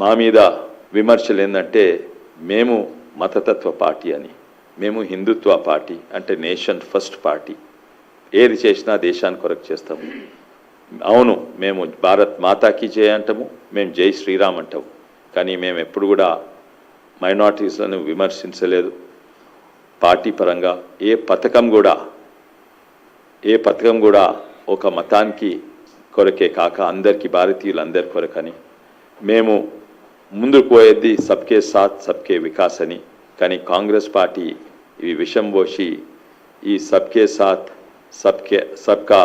మా మీద విమర్శలు ఏంటంటే మేము మతతత్వ పార్టీ అని మేము హిందుత్వ పార్టీ అంటే నేషన్ ఫస్ట్ పార్టీ. ఏది చేసినా దేశాన్ని కొరకు చేస్తాము. అవును మేము భారత్ మాతాకి జయ అంటాము మేము జై శ్రీరామ్ అంటాము. కానీ మేము ఎప్పుడు కూడా మైనార్టీస్లను విమర్శించలేదు. పార్టీ పరంగా ఏ పథకం కూడా ఏ పథకం కూడా ఒక మతానికి కొరకే కాక అందరికీ భారతీయులందరి కొరకని మేము ముందుకు పోయేది సబ్కే సాత్ సబ్కే వికాస్ అని. కానీ కాంగ్రెస్ పార్టీ ఈ విషం పోసి ఈ సబ్కే సాత్ సబ్కే సబ్కా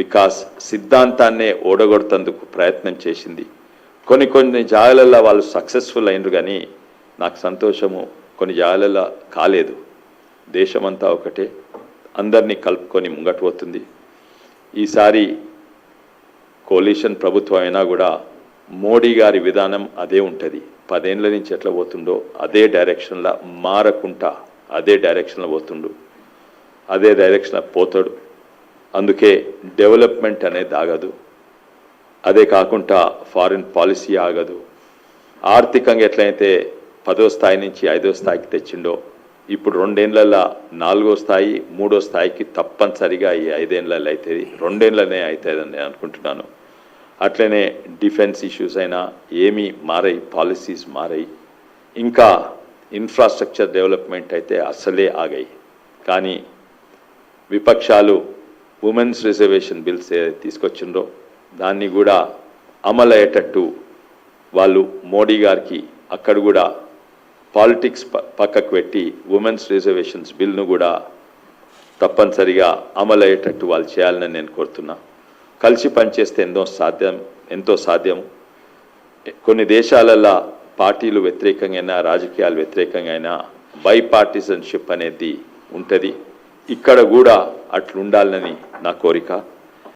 వికాస్ సిద్ధాంతాన్నే ఓడగొడుతందుకు ప్రయత్నం చేసింది. కొన్ని కొన్ని జాగాలలో వాళ్ళు సక్సెస్ఫుల్ అయినరు కానీ నాకు సంతోషము కొన్ని జాగాలలో కాలేదు. దేశమంతా ఒకటే. అందరినీ కలుపుకొని ముంగటు పోతుంది. ఈసారి కోలిషన్ ప్రభుత్వం అయినా కూడా మోడీ గారి విధానం అదే ఉంటుంది. పదేళ్ళ నుంచి ఎట్లా పోతుండో అదే డైరెక్షన్లో మారకుండా అదే డైరెక్షన్లో పోతుండు. అదే డైరెక్షన్లో పోతాడు. అందుకే డెవలప్మెంట్ అనేది ఆగదు అదే కాకుండా ఫారిన్ పాలసీ ఆగదు. ఆర్థికంగా ఎట్లయితే పదో స్థాయి నుంచి ఐదో స్థాయికి తెచ్చిండో ఇప్పుడు రెండేళ్ళలో నాలుగో స్థాయి మూడో స్థాయికి తప్పనిసరిగా ఈ ఐదేళ్ళలో అవుతుంది రెండేళ్ళనే అవుతుందని నేను అనుకుంటున్నాను. అట్లనే డిఫెన్స్ ఇష్యూస్ అయినా ఏమీ మారాయి పాలసీస్ మారాయి. ఇంకా ఇన్ఫ్రాస్ట్రక్చర్ డెవలప్మెంట్ అయితే అస్సలే ఆగాయి. కానీ విపక్షాలు ఉమెన్స్ రిజర్వేషన్ బిల్స్ ఏదైతే తీసుకొచ్చిండ్రో దాన్ని కూడా అమలు అయ్యేటట్టు వాళ్ళు మోడీ గారికి అక్కడ కూడా పాలిటిక్స్ ప- పక్కకు పెట్టి ఉమెన్స్ రిజర్వేషన్స్ బిల్ను కూడా తప్పనిసరిగా అమలు అయ్యేటట్టు వాళ్ళు చేయాలని నేను కోరుతున్నా. కలిసి పనిచేస్తే ఎంతో సాధ్యం ఎంతో సాధ్యం కొన్ని దేశాలలో పార్టీలు వ్యతిరేకంగా అయినా రాజకీయాలు వ్యతిరేకంగా అయినా బై పార్టిజన్షిప్ అనేది ఉంటుంది. ఇక్కడ కూడా అట్లుండాలని నా కోరిక.